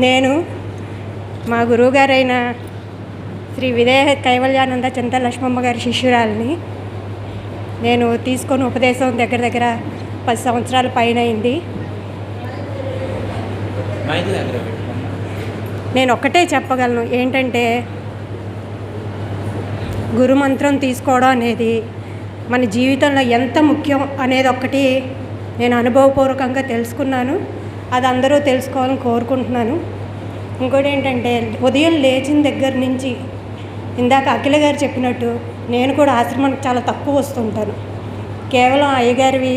నేను మా గురువుగారైన శ్రీ విదేహ కైవల్యానంద చింత లక్ష్మమ్మ గారి శిష్యురాలిని నేను తీసుకొని ఉపదేశం దగ్గర దగ్గర పది సంవత్సరాల పైన అయింది. నేను ఒక్కటే చెప్పగలను ఏంటంటే గురుమంత్రం తీసుకోవడం అనేది మన జీవితంలో ఎంత ముఖ్యం అనేది ఒక్కటి నేను అనుభవపూర్వకంగా తెలుసుకున్నాను. అది అందరూ తెలుసుకోవాలని కోరుకుంటున్నాను. ఇంకోటి ఏంటంటే ఉదయం లేచిన దగ్గర నుంచి ఇందాక అఖిల గారు చెప్పినట్టు నేను కూడా ఆశ్రమానికి చాలా తక్కువ వస్తుంటాను కేవలం అయ్యగారివి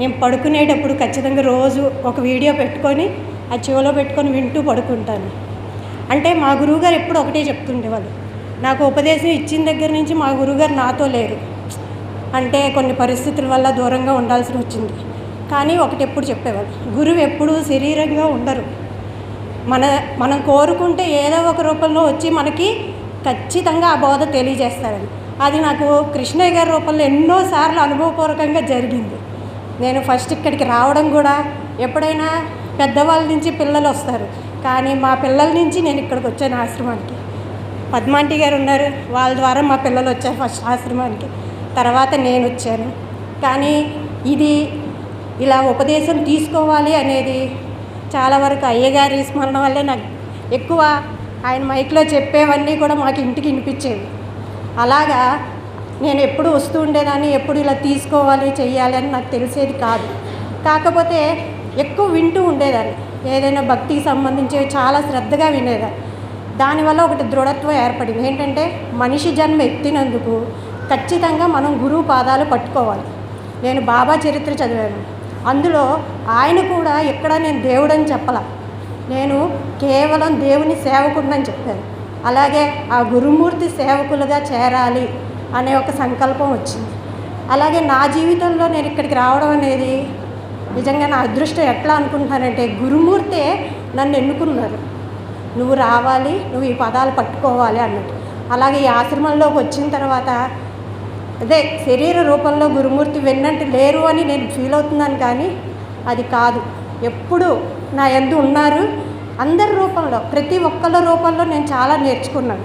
నేను పడుకునేటప్పుడు ఖచ్చితంగా రోజు ఒక వీడియో పెట్టుకొని ఆ చెవిలో పెట్టుకొని వింటూ పడుకుంటాను. అంటే మా గురువుగారు ఎప్పుడు ఒకటే చెప్తుండేవాళ్ళు. నాకు ఉపదేశం ఇచ్చిన దగ్గర నుంచి మా గురువుగారు నాతో లేరు. అంటే కొన్ని పరిస్థితుల వల్ల దూరంగా ఉండాల్సి వచ్చింది. కానీ ఒకటి ఎప్పుడు చెప్పేవారు గురువు ఎప్పుడూ శరీరంగా ఉండరు. మన మనం కోరుకుంటే ఏదో ఒక రూపంలో వచ్చి మనకి ఖచ్చితంగా ఆ బోధ తెలియజేస్తారని. అది నాకు కృష్ణయ్య గారి రూపంలో ఎన్నోసార్లు అనుభవపూర్వకంగా జరిగింది. నేను ఫస్ట్ ఇక్కడికి రావడం కూడా ఎప్పుడైనా పెద్దవాళ్ళ నుంచి పిల్లలు వస్తారు. కానీ మా పిల్లల నుంచి నేను ఇక్కడికి వచ్చాను ఆశ్రమానికి. పద్మాంటి గారు ఉన్నారు. వాళ్ళ ద్వారా మా పిల్లలు వచ్చారు ఫస్ట్ ఆశ్రమానికి. తర్వాత నేను వచ్చాను. కానీ ఇది ఇలా ఉపదేశం తీసుకోవాలి అనేది చాలా వరకు అయ్యగారి స్మరణ వల్లే నాకు ఎక్కువ ఆయన మైక్లో చెప్పేవన్నీ కూడా మాకు ఇంటికి వినిపించేవి. అలాగా నేను ఎప్పుడు వస్తూ ఉండేదాన్ని ఎప్పుడు ఇలా తీసుకోవాలి చేయాలి అని నాకు తెలిసేది కాదు. కాకపోతే ఎక్కువ వింటూ ఉండేదాన్ని. ఏదైనా భక్తికి సంబంధించి చాలా శ్రద్ధగా వినేదాన్ని. దానివల్ల ఒకటి దృఢత్వం ఏర్పడింది. ఏంటంటే మనిషి జన్మ ఎత్తినందుకు ఖచ్చితంగా మనం గురువు పాదాలు పట్టుకోవాలి. నేను బాబా చరిత్ర చదివాను. అందులో ఆయన కూడా ఇక్కడ నేను దేవుడని చెప్పలా. నేను కేవలం దేవుని సేవకుడినని చెప్పాను. అలాగే ఆ గురుమూర్తి సేవకులుగా చేరాలి అనే ఒక సంకల్పం వచ్చింది. అలాగే నా జీవితంలో నేను ఇక్కడికి రావడం అనేది నిజంగా నా అదృష్టం ఎట్లా అనుకుంటున్నానంటే గురుమూర్తే నన్ను ఎన్నుకున్నారు. నువ్వు రావాలి నువ్వు ఈ పదాలు పట్టుకోవాలి అన్నట్టు. అలాగే ఈ ఆశ్రమంలోకి వచ్చిన తర్వాత అదే శరీర రూపంలో గురుమూర్తి వెన్నంటి లేరు అని నేను ఫీల్ అవుతున్నాను కానీ అది కాదు. ఎప్పుడు నా ఎందు ఉన్నారు అందరి రూపంలో ప్రతి ఒక్కళ్ళ రూపంలో నేను చాలా నేర్చుకున్నాను.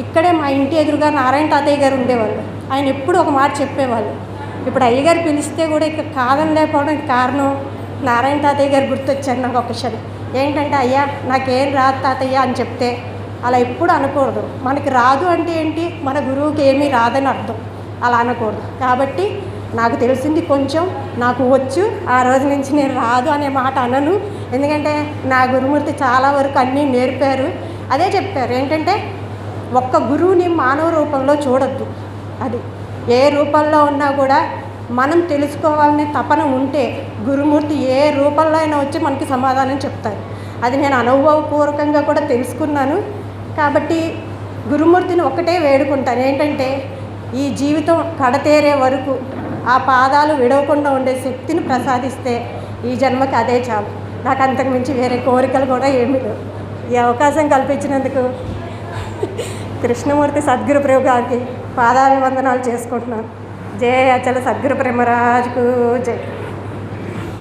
ఇక్కడే మా ఇంటి ఎదురుగా నారాయణ తాతయ్య గారు ఉండేవాళ్ళు. ఆయన ఎప్పుడు ఒక మాట చెప్పేవాళ్ళు. ఇప్పుడు అయ్యగారు పిలిస్తే కూడా ఇక్కడ కాదని లేకపోవడానికి కారణం నారాయణ తాతయ్య గారు గుర్తొచ్చారు నాకు ఒక క్షణం. ఏంటంటే అయ్యా నాకేం రాదు తాతయ్య అని చెప్తే అలా ఎప్పుడు అనకూడదు. మనకి రాదు అంటే ఏంటి? మన గురువుకి ఏమీ రాదని అర్థం. అలా అనకూడదు. కాబట్టి నాకు తెలిసింది కొంచెం నాకు వచ్చు ఆ రోజు నుంచి నేను రాదు అనే మాట అనను. ఎందుకంటే నా గురుమూర్తి చాలా వరకు అన్నీ నేర్పారు. అదే చెప్పారు ఏంటంటే ఒక్క గురువుని మానవ రూపంలో చూడొద్దు. అది ఏ రూపంలో ఉన్నా కూడా మనం తెలుసుకోవాలనే తపన ఉంటే గురుమూర్తి ఏ రూపంలో అయినా వచ్చి మనకి సమాధానం చెప్తారు. అది నేను అనుభవపూర్వకంగా కూడా తెలుసుకున్నాను. కాబట్టి గురుమూర్తిని ఒకటే వేడుకుంటాను. ఏంటంటే ఈ జీవితం కడతేరే వరకు ఆ పాదాలు విడవకుండా ఉండే శక్తిని ప్రసాదిస్తే ఈ జన్మకి అదే చాలు. నాకు అంతకు మించి వేరే కోరికలు కూడా ఏమి లేవు. ఈ అవకాశం కల్పించినందుకు కృష్ణమూర్తి సద్గురు ప్రభు గారికి పాదాభివందనాలు చేసుకుంటున్నాను. జయ అచల సద్గురు ప్రేమరాజుకు జై.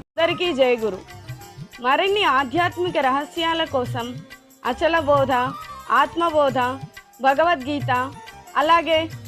అందరికీ జయ గురు. మరిన్ని ఆధ్యాత్మిక రహస్యాల కోసం అచల బోధ ఆత్మబోధ భగవద్గీత అలాగే